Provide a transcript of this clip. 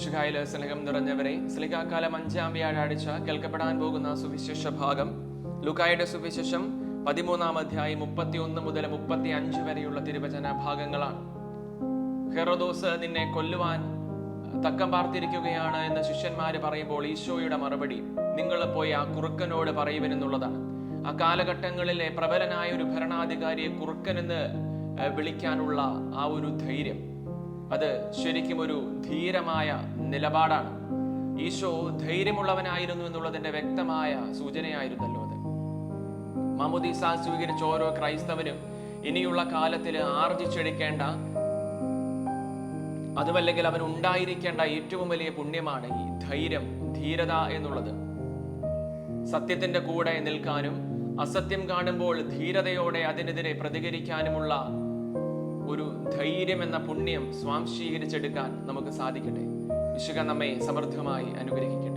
ശുഖായിൽ സ്നേഹം നിറഞ്ഞവരെ സ്ലികാക്കാലം അഞ്ചാം വ്യാഴാഴ്ച കേൾക്കപ്പെടാൻ പോകുന്ന സുവിശേഷ ഭാഗം. ലുക്കായുടെ സുവിശേഷം പതിമൂന്നാം അധ്യായം മുപ്പത്തിയൊന്ന് മുതൽ മുപ്പത്തി അഞ്ച് വരെയുള്ള തിരുവചന ഭാഗങ്ങളാണ്. ഹെറോദോസ് നിന്നെ കൊല്ലുവാൻ തക്കം പാർത്തിരിക്കുകയാണ് എന്ന് ശിഷ്യന്മാര് പറയുമ്പോൾ ഈശോയുടെ മറുപടി നിങ്ങൾ പോയി ആ കുറുക്കനോട് പറയുവനെന്നുള്ളതാണ്. ആ കാലഘട്ടങ്ങളിലെ പ്രബലനായ ഒരു ഭരണാധികാരിയെ കുറുക്കനെന്ന് വിളിക്കാനുള്ള ആ ഒരു ധൈര്യം. അത് ശരിക്കും ഒരു ധീരമായ നിലപാടാണ്. ഈശോ ധൈര്യമുള്ളവനായിരുന്നു എന്നുള്ളതിന്റെ വ്യക്തമായ സൂചനയായിരുന്നല്ലോ അത്. മമുദീസ സ്വീകരിച്ച ഓരോ ക്രൈസ്തവനും ഇനിയുള്ള കാലത്തിൽ ആർജിച്ചെടുക്കേണ്ട അതുമല്ലെങ്കിൽ അവൻ ഉണ്ടായിരിക്കേണ്ട ഏറ്റവും വലിയ പുണ്യമാണ് ഈ ധൈര്യം ധീരത എന്നുള്ളത്. സത്യത്തിന്റെ കൂടെ നിൽക്കാനും അസത്യം കാണുമ്പോൾ ധീരതയോടെ അതിനെതിരെ പ്രതികരിക്കാനുമുള്ള ഒരു ധൈര്യം എന്ന പുണ്യം സ്വാംശീകരിച്ചെടുക്കാൻ നമുക്ക് സാധിക്കട്ടെ. വിശുക നമ്മെ സമൃദ്ധമായി അനുഗ്രഹിക്കും